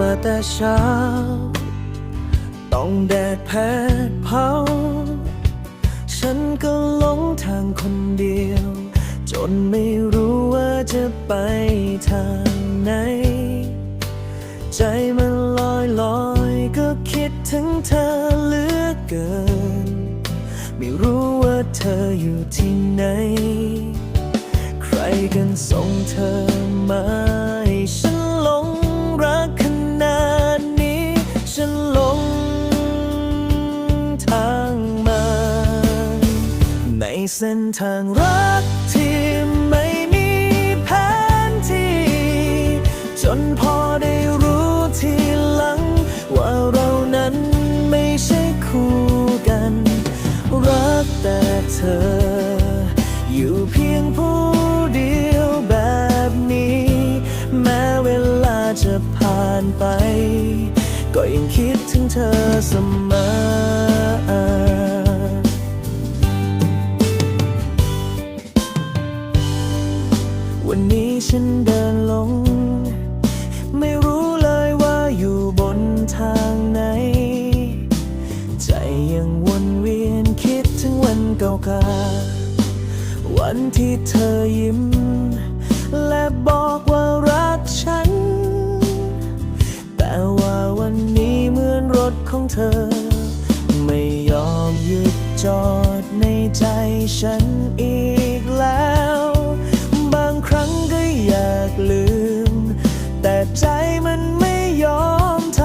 มาแต่เช้า ต้องแดดแผดเผา ฉันก็หลงทางคนเดียว จนไม่รู้ว่าจะไปทางไหน ใจมันลอยลอยก็คิดถึงเธอเหลือเกิน ไม่รู้ว่าเธออยู่ที่ไหน ใครกันส่งเธอมาให้ฉัน เส้นทางรักที่ไม่มีแผนที่ จนพอได้รู้ทีหลัง ว่าเรานั้นไม่ใช่คู่กัน รักแต่เธอ อยู่เพียงผู้เดียวแบบนี้ แม้เวลาจะผ่านไป ก็ยังคิดถึงเธอเสมอ กา วันที่เธอยิ้ม และบอกว่ารักฉัน แต่ว่าวันนี้เหมือนรถของเธอ ไม่ยอมหยุดจอดในใจฉันอีกแล้ว บางครั้งก็อยากลืม แต่ใจมันไม่ยอมท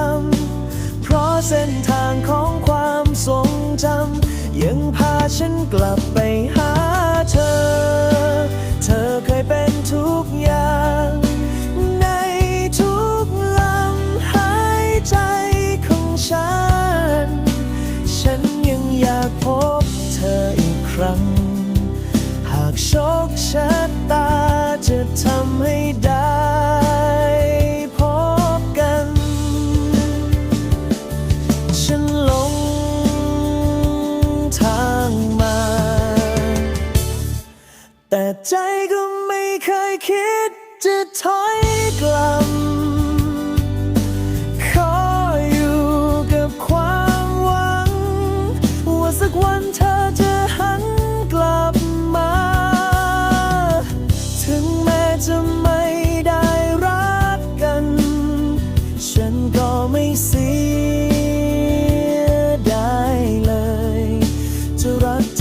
ำเพราะเส้นทางของความทรงจำยัง ฉันกลับไปหาเธอ เธอเคยเป็นทุกอย่าง ในทุกลำหายใจของฉัน ฉันยังอยากพบเธออีกครั้ง หากโชคชะตาจะทำให้ได้ ใจก็ไม่เคยคิดจะถอยกลับ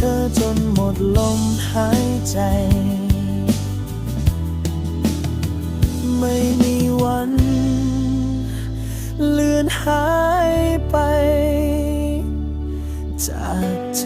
เธอจนหมดลมหายใจ ไม่มีวัน เลือนหายไป จากใจ